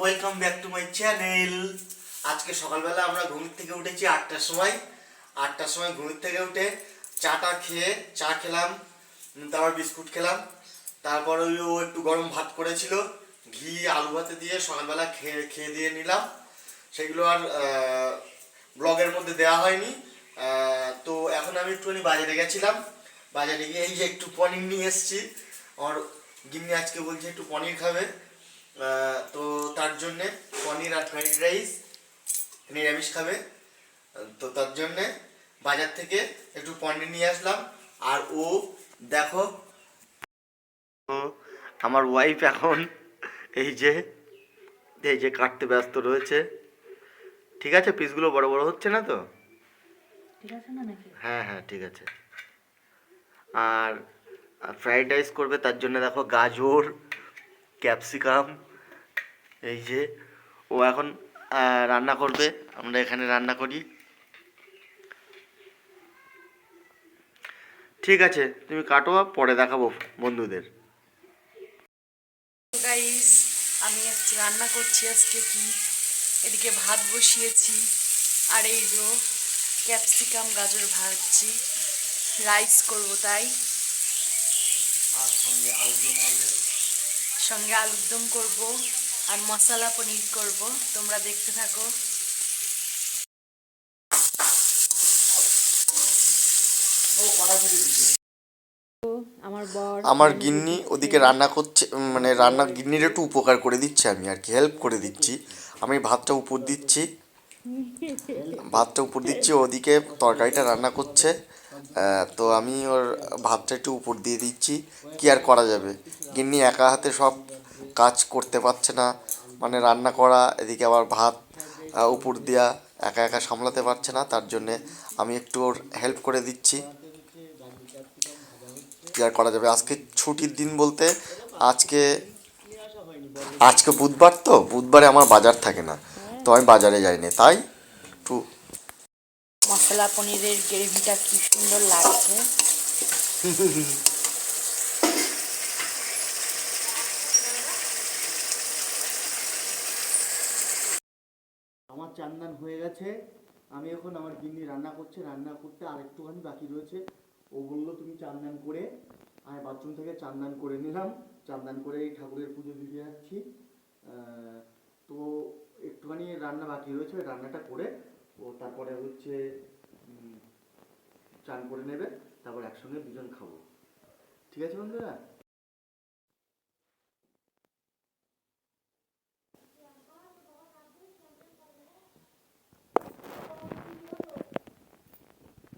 Welcome back to my channel আজকে সকালবেলা আমরা ঘুম থেকে উঠেছি আটটার সময়। আটটার সময় ঘুম থেকে উঠে চাটা খেয়ে, চা খেলাম তারপর বিস্কুট খেলাম। তারপর ও একটু গরম ভাত করেছিল, ঘি, আলু ভাতে দিয়ে সকালবেলা খেয়ে খেয়ে দিয়ে নিলাম। সেগুলো আর ব্লগের মধ্যে দেওয়া হয়নি। তো এখন আমি একটুখানি বাজারে গেছিলাম। বাজারে গিয়ে এই যে একটু পনির নিয়ে এসেছি। আমার গিন্নি আজকে বলছে একটু পনির খাবে। তো তার জন্যে পনির আর ফ্রাইড রাইস নিরামিষ খাবে। তো তার জন্যে বাজার থেকে একটু পনির নিয়ে আসলাম। আর ও দেখো আমার ওয়াইফ এখন এই যে এই যে কাটতে ব্যস্ত রয়েছে। ঠিক আছে? পিসগুলো বড় বড় হচ্ছে না তো? ঠিক আছে হ্যাঁ হ্যাঁ ঠিক আছে। আর ফ্রাইড রাইস করবে তার জন্য দেখো গাজর ক্যাপসিকাম এই যে ও এখন রান্না করবে। আমরা এখানে রান্না করি। ঠিক আছে তুমি কাটো পরে দেখাবো বন্ধুদের। গাইস আমি আজকে রান্না করছি আজকে কি? এদিকে ভাত বসিয়েছি আর এই যে ক্যাপসিকাম গাজর ভাজছি। রাইস করব তাই। আর সঙ্গে আলু হবে সঙ্গে আলুর দম করব আর মশলা পনির করব। তোমরা দেখতে থাকো। আমার গিন্নি ওদিকে রান্না করছে মানে রান্না গিন্নির একটু উপকার করে দিচ্ছি আমি আর কি হেল্প করে দিচ্ছি। আমি ভাতটা উপর দিচ্ছি। ভাতটা উপর দিচ্ছি ওদিকে তরকারিটা রান্না করছে। তো আমি ওর ভাতটা একটু উপর দিয়ে দিচ্ছি, কি আর করা যাবে? গিন্নি একা হাতে সব কাজ করতে পারছে না মানে রান্না করা, এদিকে আবার ভাত উপর দেওয়া একা একা সামলাতে পারছে না, তার জন্যে আমি একটু ওর হেল্প করে দিচ্ছি। কি আর করা যাবে? আজকে ছুটির দিন বলতে আজকে আজকে বুধবার তো? বুধবারে আমার বাজার থাকে না, তো আমি বাজারে যাইনি, তাই একটু মশলা পনিরের গ্রেভিটা কি সুন্দর লাগছে। আমার চান্দান হয়ে গেছে। আমি এখন আমার গিন্নি রান্না করছে, রান্না করতে আর একটুখানি বাকি রয়েছে। ও বলল, তুমি চান্দান করে আমি বাথরুম থেকে চান্দান করে নিলাম। চান্দান করে ঠাকুরের পুজো দিতে যাচ্ছি। তো একটুখানি রান্না বাকি রয়েছে রান্নাটা করে ও তারপরে হচ্ছে চান করে নেবে তারপর একসঙ্গে দুজন খাব। ঠিক আছে বন্ধুরা?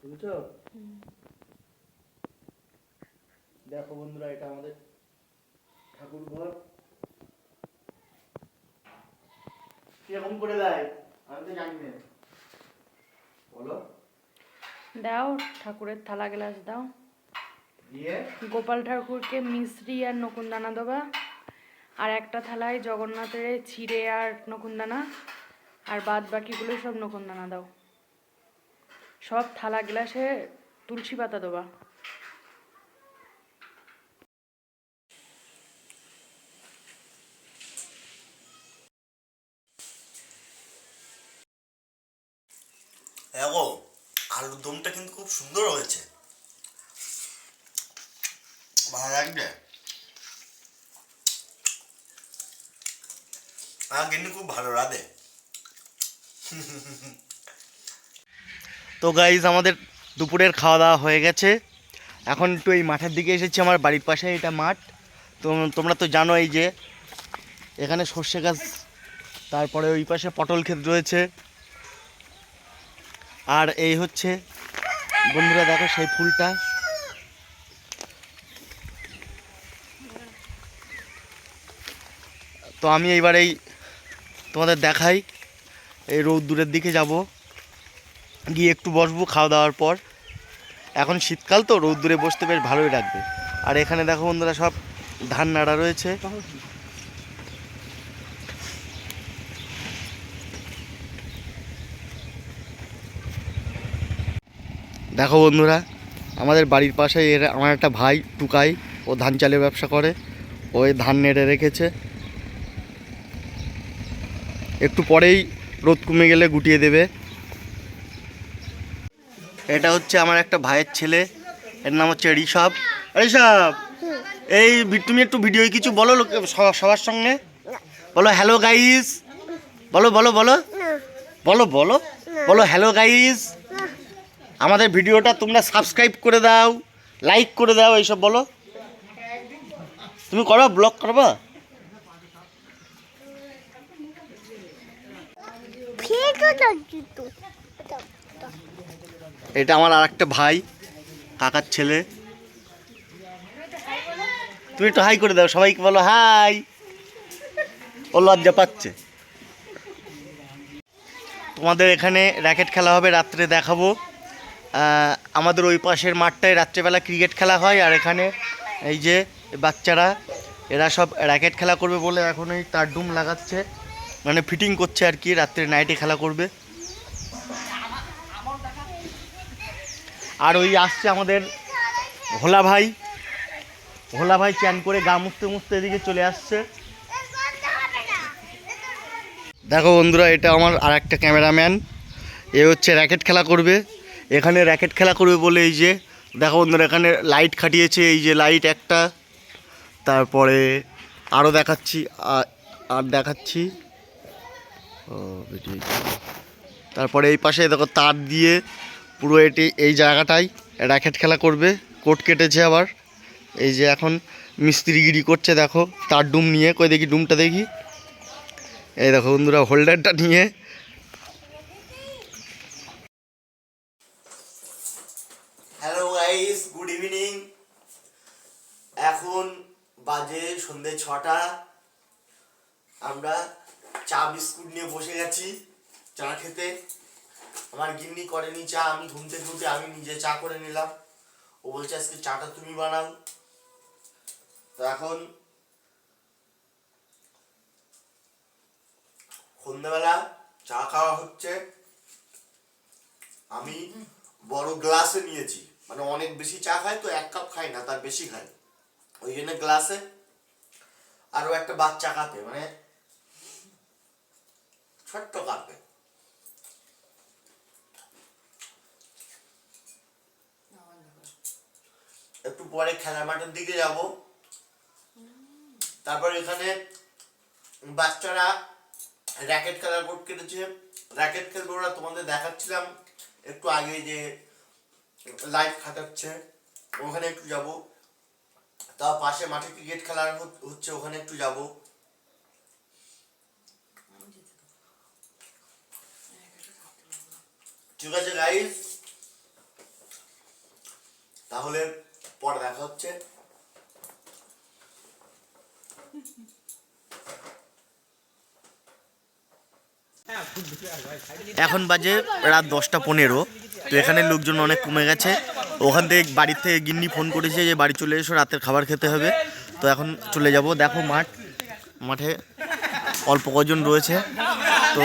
বুঝছ দেখো বন্ধুরা এটা আমাদের ঠাকুর ঘর। কীরকম করে দেয়? আমি তো জানি না। বলো। দাও ঠাকুরের থালা গ্লাস দাও। গোপাল ঠাকুরকে মিশ্রি আর নকুনদানা দেবা। আর একটা থালায় জগন্নাথের ছিঁড়ে আর নকুনদানা। আর বাদ বাকিগুলো সব নকুনদানা দাও। সব থালা গ্লাসে তুলসী পাতা দেবা দেখো আলুর দমটা কিন্তু খুব সুন্দর হয়েছে। ভালো লাগবে কিন্তু খুব ভালো, রাধে। তো গাইজ আমাদের দুপুরের খাওয়া দাওয়া হয়ে গেছে। এখন একটু এই মাঠের দিকে এসেছি, আমার বাড়ির পাশে এটা মাঠ। তো তোমরা তো জানো এই যে, এখানে সর্ষে গাছ, তারপরে ওই পাশে পটল ক্ষেত রয়েছে। আর এই হচ্ছে বন্ধুরা দেখো সেই ফুলটা। তো আমি এইবার এই তোমাদের দেখাই, এই রৌদ্দুরের দিকে যাব। গিয়ে একটু বসবো খাওয়া দাওয়ার পর। এখন শীতকাল তো রৌদ্দুরে বসতে বেশ ভালোই লাগবে। আর এখানে দেখো বন্ধুরা সব ধান নাড়া রয়েছে। দেখো বন্ধুরা আমাদের বাড়ির পাশে এর আমার একটা ভাই টুকাই ও ধান চালের ব্যবসা করে ও ধান নেড়ে রেখেছে। একটু পরেই রোদ কমে গেলে গুটিয়ে দেবে। এটা হচ্ছে আমার একটা ভাইয়ের ছেলে এর নাম হচ্ছে ঋষভ। ঋষভ এই তুমি একটু ভিডিও কিছু বলো লোক- সবার সঙ্গে। বলো হ্যালো গাইস বলো বলো বলো। বলো বলো। বলো হ্যালো গাইস আমাদের ভিডিওটা তোমরা সাবস্ক্রাইব করে দাও লাইক করে দাও, এইসব বলো। তুমি করো ব্লগ করবা? এটা আমার আর একটা ভাই, কাকার ছেলে। তুমি একটু হাই করে দাও, সবাইকে বলো হাই ও লজ্জা পাচ্ছে। তোমাদের এখানে র্যাকেট খেলা হবে, রাত্রে দেখাবো। আমাদের ওই পাশের মাঠটায় রাত্রেবেলা ক্রিকেট খেলা হয় আর এখানে এই যে বাচ্চারা, এরা সব র্যাকেট খেলা করবে বলে এখন এই তার ডুম লাগাচ্ছে। মানে ফিটিং করছে আর কি, রাত্রে নাইটে খেলা করবে। আর ওই আসছে আমাদের ভোলা ভাই। ভোলা ভাই চ্যান করে গা মুছতে মুছতে এদিকে চলে আসছে। দেখো বন্ধুরা, এটা আমার আর একটা ক্যামেরাম্যান। এ হচ্ছে র্যাকেট খেলা করবে। এখানে র্যাকেট খেলা করবে বলে এই যে, দেখো বন্ধুরা, এখানে লাইট খাটিয়েছে, এই যে লাইট একটা। তারপরে আরও দেখাচ্ছি আর দেখাচ্ছি। ও তারপরে এই পাশে দেখো তার দিয়ে পুরো এটি, এই জায়গাটায় র্যাকেট খেলা করবে। কোট কেটেছে আবার। এই যে এখন মিস্ত্রিগিরি করছে, দেখো। তার ডুম নিয়ে, কই দেখি ডুমটা দেখি। এই দেখো বন্ধুরা হোল্ডারটা নিয়ে হ্যালো গাইস গুড ইভিনিং এখন বাজে সন্ধে ছটা। আমরা চা বিস্কুট নিয়ে বসে গেছি চা খেতে। আমার গিন্নি করেনি চা, আমি ঘুম থেকে উঠে আমি নিজে চা করে নিলাম। ও বলছে আজকে চাটা তুমি বানাও। তো এখন সন্ধ্যাবেলা চা খাওয়া হচ্ছে। আমি বড় গ্লাসে নিয়েছি। মানে অনেক বেশি চা খাই তো এক কাপ খাই না, তার বেশি খাই ওই জন্য গ্লাসে আরও একটা বাচ্চা কাপে মানে ছোট্ট কাপে। একটু পরে খেলার মাঠের দিকে যাব। তারপর এখানে বাচ্চারা র্যাকেট খেলার বোর্ড কেটেছে। র্যাকেট খেলবে ওরা তোমাদের দেখাচ্ছিলাম। একটু আগে যে লাইট খাটাচ্ছে, ওখানে একটু যাব। তা পাশে মাঠে ক্রিকেট খেলার হচ্ছে, ওখানে একটু যাব। ঠিক আছে গাইস তাহলে পরে দেখা হচ্ছে। এখন বাজে রাত দশটা পনেরো। তো এখানে লোকজন অনেক কমে গেছে। ওখান থেকে বাড়ির থেকে গিন্নি ফোন করেছে যে, বাড়ি চলে এসো, রাতের খাবার খেতে হবে। তো এখন চলে যাব। দেখো মাঠ। মাঠে অল্প কজন রয়েছে। তো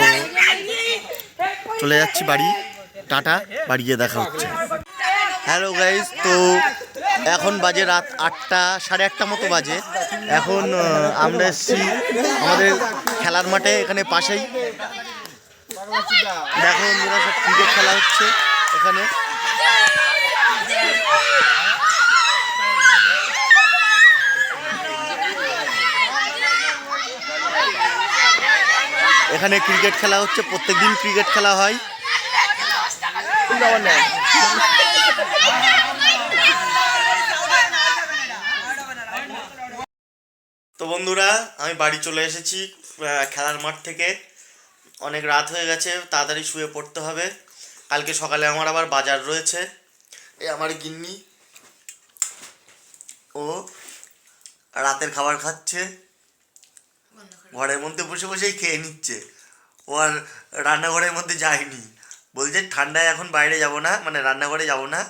চলে যাচ্ছি বাড়ি। টাটা। বাড়ি গিয়ে দেখা হচ্ছে। হ্যালো গাইজ তো এখন বাজে রাত আটটা, সাড়ে আটটা মতো বাজে। এখন আমরা এসেছি আমাদের খেলার মাঠে, এখানে পাশেই। দেখো বন্ধুরা, সব ক্রিকেট খেলা হচ্ছে এখানে। এখানে ক্রিকেট খেলা হচ্ছে, প্রত্যেকদিন ক্রিকেট খেলা হয়। তো বন্ধুরা, আমি বাড়ি চলে এসেছি খেলার মাঠ থেকে। অনেক রাত হয়ে গেছে, তাড়াতাড়ি শুয়ে পড়তে হবে। কালকে সকালে আমার আবার বাজার রয়েছে। এই আমার গিন্নি ও রাতের খাবার খাচ্ছে। ঘরের মধ্যে বসে বসেই খেয়ে নিচ্ছে। ও আর রান্নাঘরের মধ্যে যায়নি। বলছে ঠান্ডায় এখন বাইরে যাব না মানে রান্নাঘরে যাব না।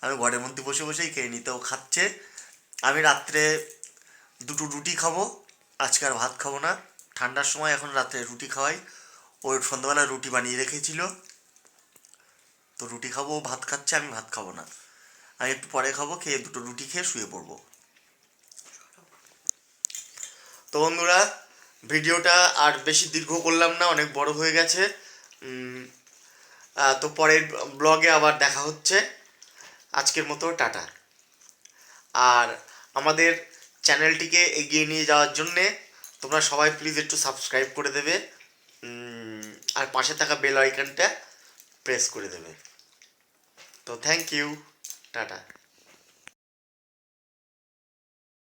আমি ঘরের মধ্যে বসে বসেই খেয়ে নিই। তো খাচ্ছে। আমি রাত্রে দুটো রুটি খাব। আজকে আর ভাত খাব না। ঠান্ডার সময় এখন রাত্রে রুটি খাওয়াই। ওই সন্ধ্যাবেলা রুটি বানিয়ে রেখেছিল। তো রুটি খাব, ও ভাত খাচ্ছে, আমি ভাত খাব না। আমি একটু পরে খাব, খেয়ে দুটো রুটি খেয়ে শুয়ে পড়ব। তো বন্ধুরা, ভিডিওটা আর বেশি দীর্ঘ করলাম না, অনেক বড় হয়ে গেছে। তো পরের ব্লগে আবার দেখা হচ্ছে। আজকের মতো, টাটা। আর আমাদের চ্যানেলটিকে এগিয়ে নিয়ে যাওয়ার জন্যে তোমরা সবাই প্লিজ একটু সাবস্ক্রাইব করে দেবে। আর পাশে থাকা বেল আইকনটা প্রেস করে দেবে। তো থ্যাংক ইউ টাটা।